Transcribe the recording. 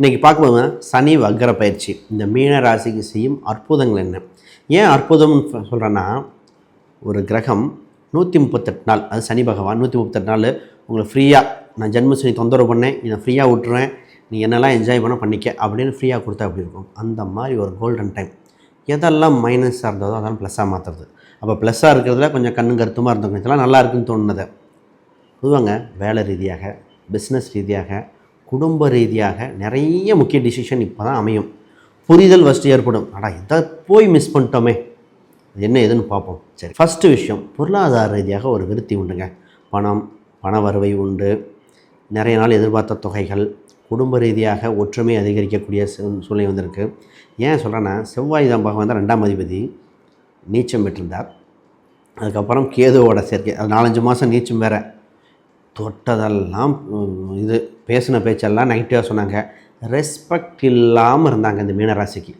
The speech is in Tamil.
இன்றைக்கி பார்க்கும்போது சனி வக்கர பயிற்சி. இந்த மீன ராசிக்கு செய்யும் அற்புதங்கள் என்ன? ஏன் அற்புதம்னு சொல்கிறேன்னா ஒரு கிரகம் நூற்றி முப்பத்தெட்டு நாள் அது சனி பகவான் நூற்றி முப்பத்தெட்டு நாள் உங்களை ஃப்ரீயாக நான் ஜென்மசனி தொந்தரவு பண்ணேன் இதை ஃப்ரீயாக விட்டுறேன் நீ என்னெல்லாம் என்ஜாய் பண்ண பண்ணிக்க அப்படின்னு ஃப்ரீயாக கொடுத்தா அப்படி இருக்கும்? அந்த மாதிரி ஒரு கோல்டன் டைம் எதெல்லாம் மைனஸாக இருந்ததோ அதெல்லாம் ப்ளஸ்ஸாக மாற்றுறது அப்போ ப்ளஸ்ஸாக இருக்கிறதுல கொஞ்சம் கண்ணு கருத்துமாக இருந்தவங்க இதெல்லாம் நல்லா இருக்குன்னு தோணுனதை. பொதுவாங்க வேலை ரீதியாக பிஸ்னஸ் ரீதியாக குடும்ப ரீதியாக நிறைய முக்கிய டிசிஷன் இப்போ தான் அமையும். புரிதல் ஃபஸ்ட்டு ஏற்படும். அடா இதை போய் மிஸ் பண்ணிட்டோமே. அது என்ன ஏதுன்னு பார்ப்போம். சரி ஃபஸ்ட்டு விஷயம் பொருளாதார ரீதியாக ஒரு விருத்தி உண்டுங்க. பணம் பண வருவை உண்டு. நிறைய நாள் எதிர்பார்த்த தொகைகள் குடும்ப ரீதியாக ஒற்றுமை அதிகரிக்கக்கூடிய சூழ்நிலை வந்திருக்கு. ஏன் சொல்கிறேன்னா செவ்வாய் தான் பகவான் தான் ரெண்டாம் அதிபதி நீச்சம் பெற்றிருந்தார். அதுக்கப்புறம் கேதுவோட சேர்க்கை அது நாலஞ்சு மாதம் நீச்சம் வேறு. தொட்டதெல்லாம் இது பேசின பேச்செல்லாம் நெகட்டிவாக சொன்னாங்க. ரெஸ்பெக்ட் இல்லாமல் இருந்தாங்க இந்த மீனராசிக்கு.